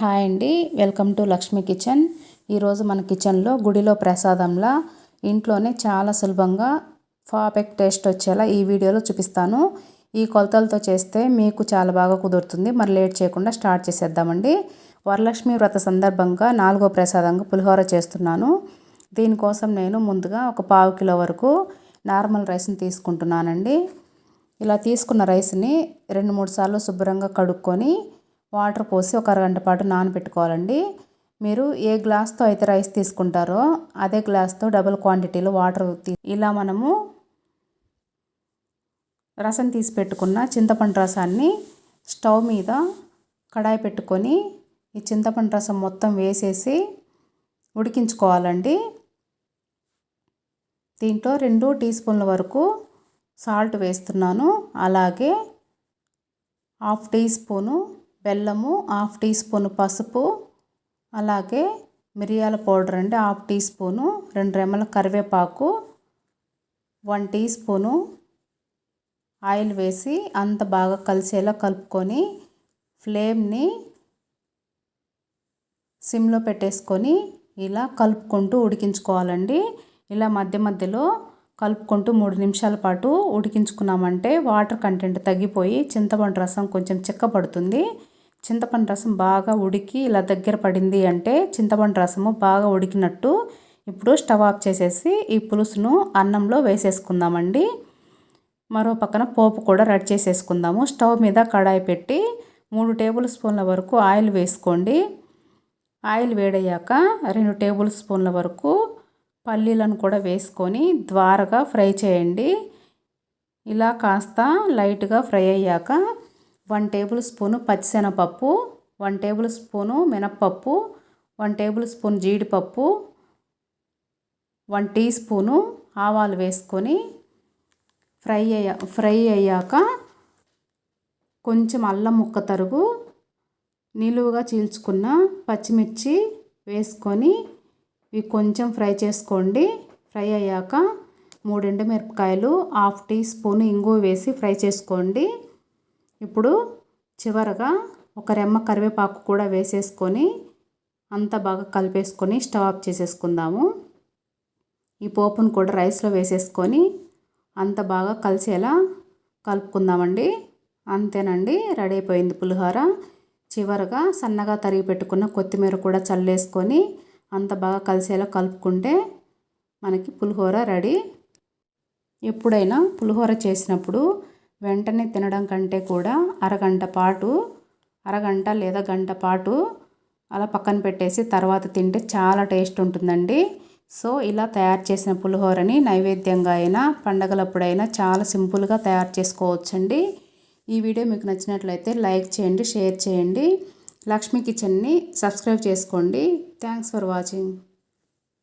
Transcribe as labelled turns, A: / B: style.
A: Hi అండి. Welcome to Lakshmi kitchen. ఈరోజు మన కిచెన్లో గుడిలో ప్రసాదంలా ఇంట్లోనే చాలా సులభంగా పర్ఫెక్ట్ టేస్ట్ వచ్చేలా ఈ వీడియోలో చూపిస్తాను. ఈ కొలతలతో చేస్తే మీకు చాలా బాగా కుదురుతుంది. మరి లేట్ చేయకుండా స్టార్ట్ చేసేద్దామండి. వరలక్ష్మి వ్రత సందర్భంగా నాలుగో ప్రసాదంగా పులిహోర చేస్తున్నాను. దీనికోసం నేను ముందుగా ఒక పావు కిలో వరకు నార్మల్ రైస్ని తీసుకుంటున్నానండి. ఇలా తీసుకున్న రైస్ని రెండు మూడు సార్లు శుభ్రంగా కడుక్కొని వాటర్ పోసి ఒక అరగంట పాటు నానబెట్టుకోవాలండి. మీరు ఏ గ్లాస్తో అయితే రైస్ తీసుకుంటారో అదే గ్లాస్తో డబుల్ క్వాంటిటీలో వాటర్ ఇలా మనము రసం తీసి పెట్టుకున్న చింతపండు రసాన్ని స్టవ్ మీద కడాయి పెట్టుకొని ఈ చింతపండు రసం మొత్తం వేసేసి ఉడికించుకోవాలండి. దీంట్లో రెండు టీ స్పూన్ల వరకు సాల్ట్ వేస్తున్నాను. అలాగే హాఫ్ టీ స్పూను బెల్లము హాఫ్ టీ స్పూన్ పసుపు అలాగే మిరియాల పౌడర్ అండి హాఫ్ టీ స్పూను రెండు రెమ్మల కరివేపాకు వన్ టీ స్పూను ఆయిల్ వేసి అంత బాగా కలిసేలా కలుపుకొని ఫ్లేమ్ని సిమ్లో పెట్టేసుకొని ఇలా కలుపుకుంటూ ఉడికించుకోవాలండి. ఇలా మధ్య మధ్యలో కలుపుకుంటూ మూడు నిమిషాల పాటు ఉడికించుకున్నామంటే వాటర్ కంటెంట్ తగ్గిపోయి చింతపండు రసం కొంచెం చిక్కపడుతుంది చింతపండు రసం బాగా ఉడికి ఇలా దగ్గర పడింది అంటే చింతపండు రసము బాగా ఉడికినట్టు ఇప్పుడు స్టవ్ ఆఫ్ చేసేసి ఈ పులుసును అన్నంలో వేసేసుకుందామండి. మరో పక్కన పోపు కూడా రెడీ చేసేసుకుందాము. స్టవ్ మీద కడాయి పెట్టి మూడు టేబుల్ స్పూన్ల వరకు ఆయిల్ వేసుకోండి. ఆయిల్ వేడయ్యాక రెండు టేబుల్ స్పూన్ల వరకు పల్లీలను కూడా వేసుకొని ద్వారగా ఫ్రై చేయండి. ఇలా కాస్త లైట్గా ఫ్రై అయ్యాక వన్ టేబుల్ స్పూను పచ్చిశనగపప్పు వన్ టేబుల్ స్పూను మినప్పప్పు వన్ టేబుల్ స్పూన్ జీడిపప్పు వన్ టీ స్పూను ఆవాలు వేసుకొని ఫ్రై అయ్యా ఫ్రై అయ్యాక కొంచెం అల్లం ముక్క తరుగు నిలువుగా చీల్చుకున్న పచ్చిమిర్చి వేసుకొని ఇవి కొంచెం ఫ్రై చేసుకోండి. ఫ్రై అయ్యాక మూడు మిరపకాయలు హాఫ్ టీ స్పూన్ ఇంగు వేసి ఫ్రై చేసుకోండి. ఇప్పుడు చివరగా ఒక రెమ్మ కరివేపాకు కూడా వేసేసుకొని అంతా బాగా కలిపేసుకొని స్టవ్ ఆఫ్ చేసేసుకుందాము. ఈ పోపును కూడా రైస్లో వేసేసుకొని అంత బాగా కలిసేలా కలుపుకుందామండి. అంతేనండి రెడీ అయిపోయింది పులిహోర. చివరగా సన్నగా తరిగి పెట్టుకున్న కొత్తిమీర కూడా చల్లేసుకొని అంత బాగా కలిసేలా కలుపుకుంటే మనకి పులిహోర రెడీ. ఎప్పుడైనా పులిహోర చేసినప్పుడు వెంటనే తినడం కంటే కూడా అరగంట పాటు అరగంట లేదా గంట పాటు అలా పక్కన పెట్టేసి తర్వాత తింటే చాలా టేస్ట్ ఉంటుందండి. సో ఇలా తయారు చేసిన పులిహోరని నైవేద్యంగా అయినా పండగలప్పుడైనా చాలా సింపుల్గా తయారు చేసుకోవచ్చండి. ఈ వీడియో మీకు నచ్చినట్లయితే లైక్ చేయండి షేర్ చేయండి. లక్ష్మీ కిచెన్ని సబ్స్క్రైబ్ చేసుకోండి. Thanks for watching.